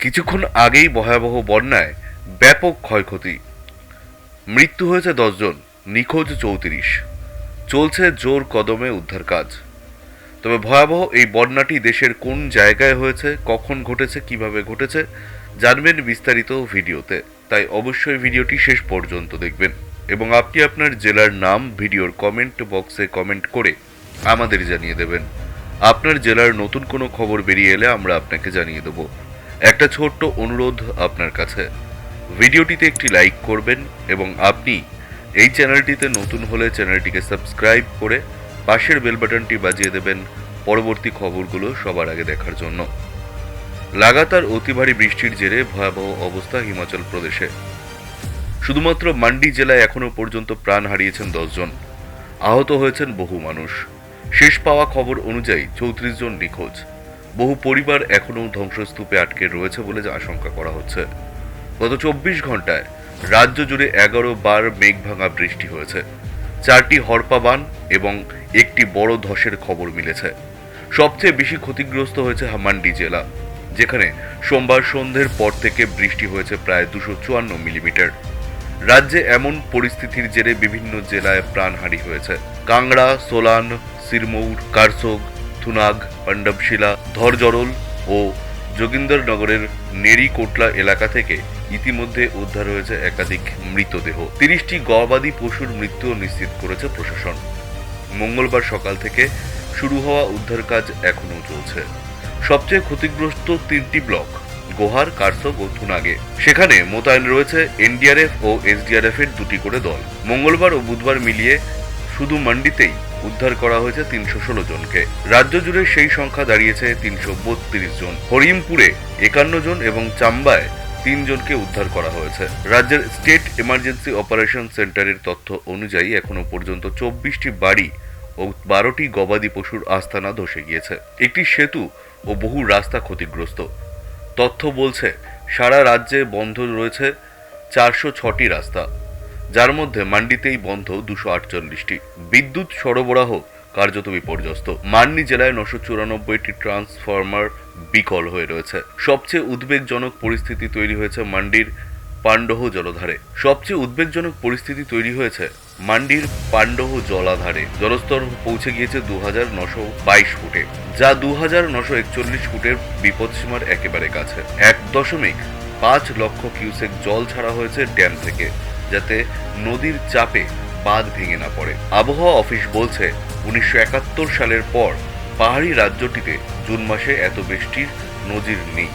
কিছুক্ষণ আগেই ভয়াবহ বন্যায় ব্যাপক ক্ষয়ক্ষতি। মৃত্যু হয়েছে দশজন, নিখোঁজ চৌত্রিশ। চলছে জোর কদমে উদ্ধার কাজ। তবে ভয়াবহ এই বন্যাটি দেশের কোন জায়গায় হয়েছে, কখন ঘটেছে, কীভাবে ঘটেছে, জানবেন বিস্তারিত ভিডিওতে। তাই অবশ্যই ভিডিওটি শেষ পর্যন্ত দেখবেন। এবং আপনি আপনার জেলার নাম ভিডিওর কমেন্ট বক্সে কমেন্ট করে আমাদের জানিয়ে দেবেন। আপনার জেলার নতুন কোনো খবর বেরিয়ে এলে আমরা আপনাকে জানিয়ে দেব। একটা ছোট্ট অনুরোধ আপনার কাছে। ভিডিওটিতে একটি লাইক করবেন এবং আপনি এই চ্যানেলটিতে নতুন হলে চ্যানেলটিকে সাবস্ক্রাইব করে পাশের বেল বাটনটি বাজিয়ে দেবেন পরবর্তী খবরগুলো সবার আগে দেখার জন্য। লাগাতার অতি ভারী বৃষ্টির জেরে ভয়াবহ অবস্থা হিমাচল প্রদেশে। শুধুমাত্র মান্ডি জেলায় এখনও পর্যন্ত প্রাণ হারিয়েছেন দশজন আহত হয়েছেন বহু মানুষ। শেষ পাওয়া খবর অনুযায়ী চৌত্রিশ জন নিখোঁজ। বহু পরিবার এখনও ধ্বংসস্তূপে আটকে রয়েছে বলে আশঙ্কা করা হচ্ছে। গত চব্বিশ ঘন্টায় রাজ্য জুড়ে এগারো বার মেঘভাঙা বৃষ্টি হয়েছে। চারটি হরপাবান এবং একটি বড় ধসের খবর মিলেছে। সবচেয়ে বেশি ক্ষতিগ্রস্ত হয়েছে হামান্ডি জেলা, যেখানে সোমবার সন্ধ্যের পর থেকে বৃষ্টি হয়েছে প্রায় দুশো চুয়ান্ন মিলিমিটার। রাজ্যে এমন পরিস্থিতির জেরে বিভিন্ন জেলায় প্রাণহানি হয়েছে। কাংড়া, সোলান, সিরমৌর, কারসোগ থুনাগ পাণ্ডবশিলা, ধরজরল ও যোগিন্দরনগরের নেরিকোটলা এলাকা থেকে ইতিমধ্যে উদ্ধার হয়েছে একাধিক মৃতদেহ। তিরিশটি গবাদি পশুর মৃত্যুও নিশ্চিত করেছে প্রশাসন। মঙ্গলবার সকাল থেকে শুরু হওয়া উদ্ধার কাজ এখনও চলছে। সবচেয়ে ক্ষতিগ্রস্ত তিনটি ব্লক, গোহার কারসক ও থুনাগে। সেখানে মোতায়েন রয়েছে এনডিআরএফ ও এসডিআরএফ এর দুটি করে দল। মঙ্গলবার ও বুধবার মিলিয়ে শুধু মান্ডিতেই উদ্ধার করা হয়েছে তিনশো ষোলো জনকে। রাজ্য জুড়ে সেই সংখ্যা দাঁড়িয়েছে তিনশো বত্রিশ জন। হরিমপুরে একান্ন জন এবং চাম্বায় তিনজনকে উদ্ধার করা হয়েছে। রাজ্যের স্টেট এমার্জেন্সি অপারেশন সেন্টারের তথ্য অনুযায়ী এখনও পর্যন্ত চব্বিশটি বাড়ি ও বারোটি গবাদি পশুর আস্তানা ধসে গিয়েছে। একটি সেতু ও বহু রাস্তা ক্ষতিগ্রস্ত। তথ্য বলছে, সারা রাজ্যে বন্ধ রয়েছে চারশো ছটি রাস্তা। যার মধ্যে মান্ডিতেই বন্ধ দুশো আটচল্লিশটি। বিদ্যুৎ সরবরাহ কার্যত বিপর্যস্ত। মান্ডি জেলায় নশো চুরানব্বইটি ট্রান্সফরমার বিকল হয়ে রয়েছে। সবচেয়ে উদ্বেগজনক পরিস্থিতি তৈরি হয়েছে মান্ডির পাণ্ডহ জলধারে। সবচেয়ে উদ্বেগজনক পরিস্থিতি তৈরি হয়েছে মান্ডির পাণ্ডহ জলাধারে। জলস্তর পৌঁছে গিয়েছে দু হাজার নশো বাইশ ফুটে, যা দু হাজার নশো একচল্লিশ ফুটের বিপদসীমার একেবারে কাছে। এক দশমিক পাঁচ লক্ষ কিউসেক জল ছাড়া হয়েছে ড্যাম থেকে। যাতে নদীর চাপে বাঁধ ভেঙে না পড়ে। আবহাওয়া অফিস বলছে, উনিশশো একাত্তর সালের পর পাহাড়ি রাজ্যটিতে জুন মাসে এত বৃষ্টির নজির নেই।